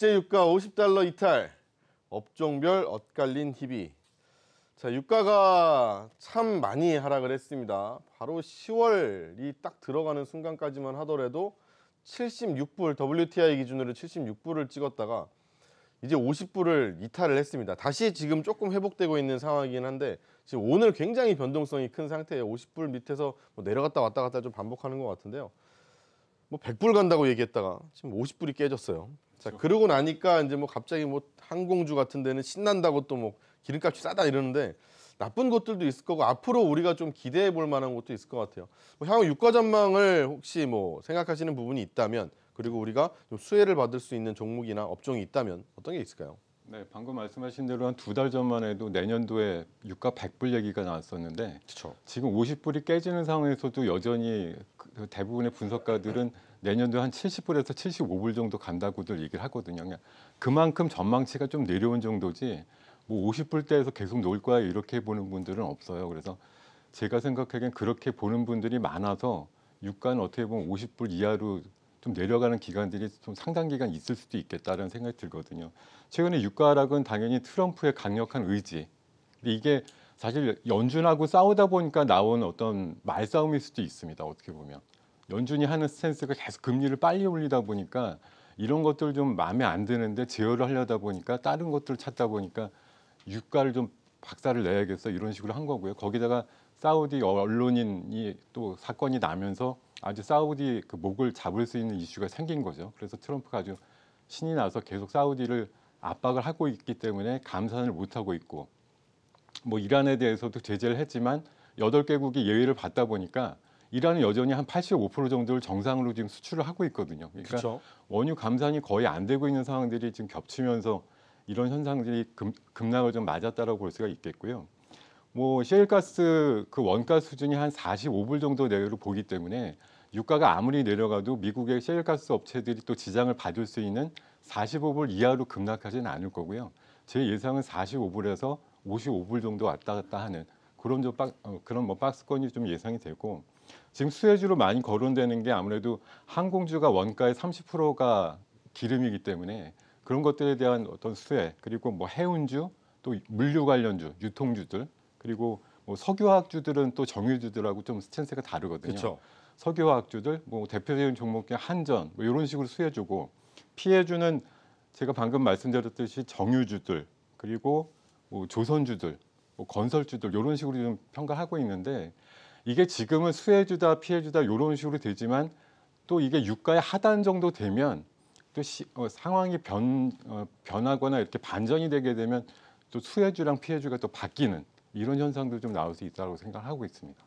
국제 유가 50달러 이탈, 업종별 엇갈린 희비. 자, 유가가 참 많이 하락을 했습니다. 바로 10월이 딱 들어가는 순간까지만 하더라도 76불 WTI 기준으로 76불을 찍었다가 이제 50불을 이탈을 했습니다. 다시 지금 조금 회복되고 있는 상황이긴 한데 지금 오늘 굉장히 변동성이 큰 상태예요. 50불 밑에서 뭐 내려갔다 왔다 갔다 좀 반복하는 것 같은데요. 뭐 100불 간다고 얘기했다가 지금 50불이 깨졌어요. 자, 그러고 나니까 이제 뭐 갑자기 뭐 항공주 같은 데는 신난다고 또 뭐 기름값이 싸다 이러는데 나쁜 것들도 있을 거고 앞으로 우리가 좀 기대해 볼 만한 것도 있을 것 같아요. 뭐 향후 유가 전망을 혹시 뭐 생각하시는 부분이 있다면 그리고 우리가 좀 수혜를 받을 수 있는 종목이나 업종이 있다면 어떤 게 있을까요? 네, 방금 말씀하신 대로 한 두 달 전만 해도 내년도에 유가 100불 얘기가 나왔었는데 그렇죠. 지금 50불이 깨지는 상황에서도 여전히 그 대부분의 분석가들은 내년도에 한 70불에서 75불 정도 간다고들 얘기를 하거든요. 그냥 그만큼 전망치가 좀 내려온 정도지 뭐 50불대에서 계속 놀 거야 이렇게 보는 분들은 없어요. 그래서 제가 생각하기엔 그렇게 보는 분들이 많아서 유가는 어떻게 보면 50불 이하로 좀 내려가는 기간들이 좀 상당 기간 있을 수도 있겠다는 생각이 들거든요. 최근에 유가 하락은 당연히 트럼프의 강력한 의지. 근데 이게 사실 연준하고 싸우다 보니까 나온 어떤 말싸움일 수도 있습니다. 어떻게 보면 연준이 하는 스탠스가 계속 금리를 빨리 올리다 보니까 이런 것들 좀 마음에 안 드는데 제어를 하려다 보니까 다른 것들을 찾다 보니까 유가를 좀 박살을 내야겠어 이런 식으로 한 거고요. 거기다가 사우디 언론인이 또 사건이 나면서 아주 사우디 그 목을 잡을 수 있는 이슈가 생긴 거죠. 그래서 트럼프가 아주 신이 나서 계속 사우디를 압박을 하고 있기 때문에 감산을 못 하고 있고 뭐 이란에 대해서도 제재를 했지만 여덟 개국이 예외를 받다 보니까 이란은 여전히 한 85% 정도를 정상으로 지금 수출을 하고 있거든요. 그러니까 그렇죠. 원유 감산이 거의 안 되고 있는 상황들이 지금 겹치면서 이런 현상들이 급, 급락을 좀 맞았다라고 볼 수가 있겠고요. 뭐 셰일가스 그 원가 수준이 한 45불 정도 내외로 보기 때문에 유가가 아무리 내려가도 미국의 셰일가스 업체들이 또 지장을 받을 수 있는 45불 이하로 급락하지는 않을 거고요. 제 예상은 45불에서 55불 정도 왔다 갔다 하는 그런 좀 박, 어, 그런 뭐 박스권이 좀 예상이 되고 지금 수혜주로 많이 거론되는 게 아무래도 항공주가 원가의 30%가 기름이기 때문에 그런 것들에 대한 어떤 수혜 그리고 뭐 해운주 또 물류 관련주 유통주들 그리고 뭐 석유화학주들은 또 정유주들하고 좀 스탠스가 다르거든요. 그렇죠. 석유화학주들 뭐 대표적인 종목 중에 한전 뭐 이런 식으로 수혜주고 피해주는 제가 방금 말씀드렸듯이 정유주들 그리고 뭐 조선주들 뭐 건설주들 이런 식으로 좀 평가하고 있는데 이게 지금은 수혜주다 피해주다 이런 식으로 되지만 또 이게 유가의 하단 정도 되면 또 시, 어, 상황이 변, 어, 변하거나 이렇게 반전이 되게 되면 또 수혜주랑 피해주가 또 바뀌는 이런 현상도 좀 나올 수 있다고 생각하고 있습니다.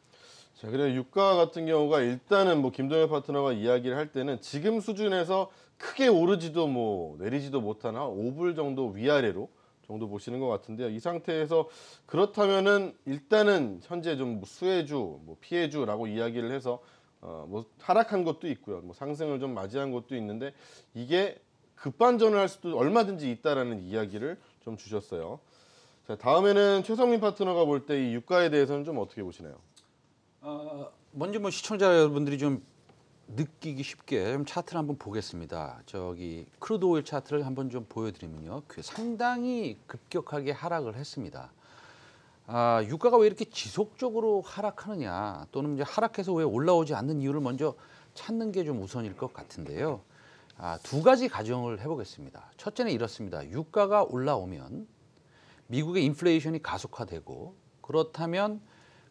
자, 그래 유가 같은 경우가 일단은 뭐 김동현 파트너가 이야기를 할 때는 지금 수준에서 크게 오르지도 뭐 내리지도 한 5불 정도 위아래로 정도 보시는 것 같은데요. 이 상태에서 그렇다면은 일단은 현재 좀 수혜주, 뭐 피해주라고 이야기를 해서 어, 뭐 하락한 것도 있고요. 뭐 상승을 좀 맞이한 것도 있는데 이게 급반전을 할 수도 얼마든지 있다라는 이야기를 좀 주셨어요. 자, 다음에는 최성민 파트너가 볼 때 이 유가에 대해서는 좀 어떻게 보시나요? 어, 먼저 뭐 시청자 여러분들이 좀 느끼기 쉽게 좀 차트를 한번 보겠습니다. 저기 크루드 오일 차트를 한번 좀 보여드리면요, 그 상당히 급격하게 하락을 했습니다. 아, 유가가 왜 이렇게 지속적으로 하락하느냐, 또는 이제 하락해서 왜 올라오지 않는 이유를 먼저 찾는 게 좀 우선일 것 같은데요. 아, 두 가지 가정을 해보겠습니다. 첫째는 이렇습니다. 유가가 올라오면 미국의 인플레이션이 가속화되고 그렇다면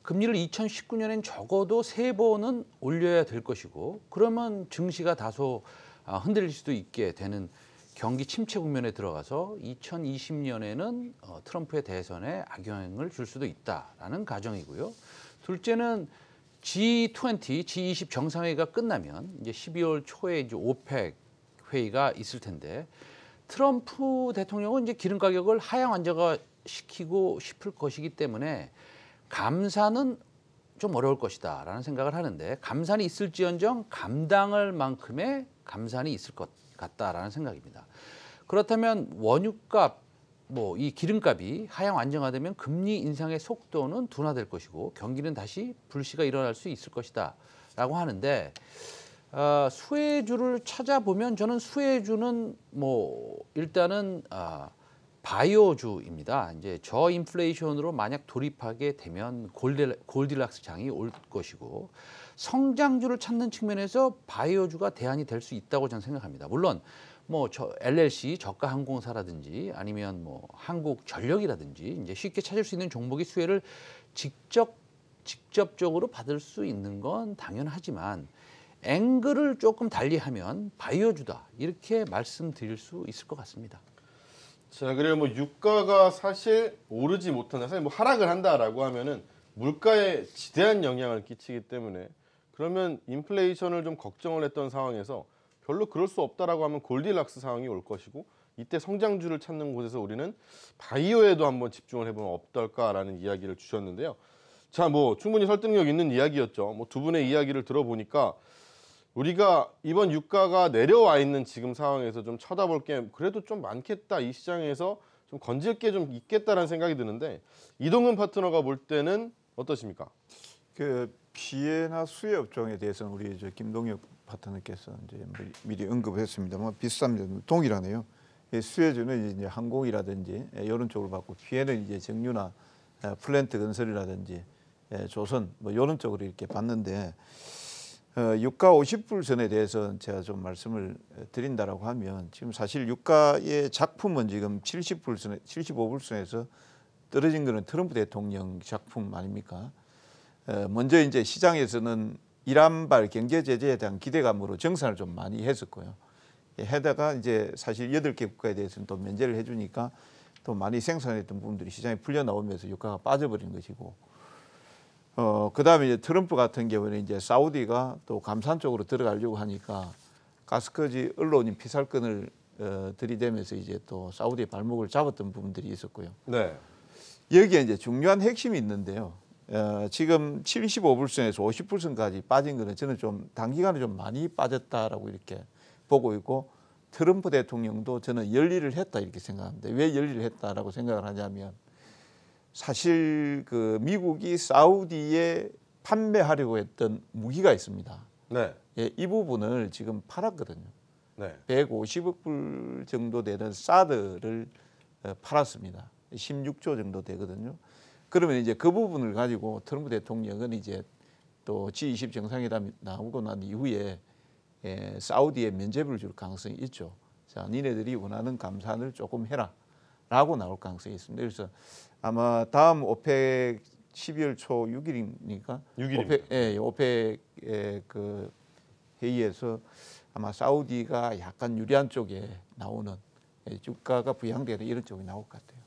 금리를 2019년엔 적어도 세 번은 올려야 될 것이고 그러면 증시가 다소 아, 흔들릴 수도 있게 되는 경기 침체 국면에 들어가서 2020년에는 어, 트럼프의 대선에 악영향을 줄 수도 있다라는 가정이고요. 둘째는 G20, G20 정상회의가 끝나면 이제 12월 초에 이제 오펙 회의가 있을 텐데 트럼프 대통령은 이제 기름 가격을 하향 안정화 시키고 싶을 것이기 때문에 감사는 좀 어려울 것이다 라는 생각을 하는데 감산이 있을지언정 감당할 만큼의 감산이 있을 것 같다라는 생각입니다. 그렇다면 원유값 뭐 이 기름값이 하향 안정화되면 금리 인상의 속도는 둔화될 것이고 경기는 다시 불씨가 일어날 수 있을 것이다 라고 하는데 아, 수혜주를 찾아보면 저는 수혜주는 뭐 일단은 아, 바이오주입니다. 이제 저인플레이션으로 만약 돌입하게 되면 골딜, 골딜락스 장이 올 것이고 성장주를 찾는 측면에서 바이오주가 대안이 될 수 있다고 저는 생각합니다. 물론 뭐 저 LLC 저가 항공사라든지 아니면 뭐 한국 전력이라든지 이제 쉽게 찾을 수 있는 종목의 수혜를 직접 직접적으로 받을 수 있는 건 당연하지만 앵글을 조금 달리하면 바이오주다 이렇게 말씀드릴 수 있을 것 같습니다. 자, 그리고 뭐 유가가 사실 오르지 못한다. 사실 뭐 하락을 한다라고 하면은 물가에 지대한 영향을 끼치기 때문에 그러면 인플레이션을 좀 걱정을 했던 상황에서 별로 그럴 수 없다라고 하면 골디락스 상황이 올 것이고 이때 성장주를 찾는 곳에서 우리는 바이오에도 한번 집중을 해보면 어떨까라는 이야기를 주셨는데요. 자, 뭐 충분히 설득력 있는 이야기였죠. 뭐 두 분의 이야기를 들어보니까 우리가 이번 유가가 내려와 있는 지금 상황에서 좀 쳐다볼 게 그래도 좀 많겠다 이 시장에서 좀 건질 게 좀 있겠다라는 생각이 드는데 이동근 파트너가 볼 때는 어떠십니까? 그 피해나 수혜 업종에 대해서는 우리 저 김동혁 파트너께서 이제 미리, 언급했습니다만 비슷합니다. 동일하네요. 이 수혜주는 이제 항공이라든지 이런 쪽으로 받고 피해는 이제 정유나 에, 플랜트 건설이라든지 에, 조선 뭐 이런 쪽으로 이렇게 받는데 어, 유가 50불 선에 대해서 제가 좀 말씀을 드린다라고 하면 지금 사실 유가의 작품은 지금 70불 선에 75불 선에서 떨어진 거는 트럼프 대통령 작품 아닙니까? 어, 먼저 이제 시장에서는 이란발 경제 제재에 대한 기대감으로 정산을 좀 많이 했었고요. 예, 해다가 이제 사실 여덟 개 국가에 대해서는 또 면제를 해주니까 또 많이 생산했던 부분들이 시장에 풀려 나오면서 유가가 빠져버린 것이고, 어 그 다음에 이제 트럼프 같은 경우는 이제 사우디가 또 감산 쪽으로 들어가려고 하니까 가스커지 언론인 피살건을 어, 들이대면서 이제 또 사우디의 발목을 잡았던 부분들이 있었고요. 네. 여기에 이제 중요한 핵심이 있는데요. 어, 지금 75불선에서 50불선까지 빠진 거는 저는 좀 단기간에 좀 많이 빠졌다라고 이렇게 보고 있고 트럼프 대통령도 저는 열일을 했다 이렇게 생각합니다. 왜 열일을 했다라고 생각을 하냐면 사실 그 미국이 사우디에 판매하려고 했던 무기가 있습니다. 네. 예, 이 부분을 지금 팔았거든요. 네. 150억 불 정도 되는 사드를 어, 팔았습니다. 16조 정도 되거든요. 그러면 이제 그 부분을 가지고 트럼프 대통령은 이제 또 G20 정상회담이 나오고 난 이후에 예, 사우디에 면제부를 줄 가능성이 있죠. 자, 니네들이 원하는 감산을 조금 해라 라고 나올 가능성이 있습니다. 그래서 아마 다음 오펙 12월 초 6일이니까 6일입니다. 오펙, 예, 오펙의 그 회의에서 아마 사우디가 약간 유리한 쪽에 나오는 예, 주가가 부양되는 이런 쪽이 나올 것 같아요.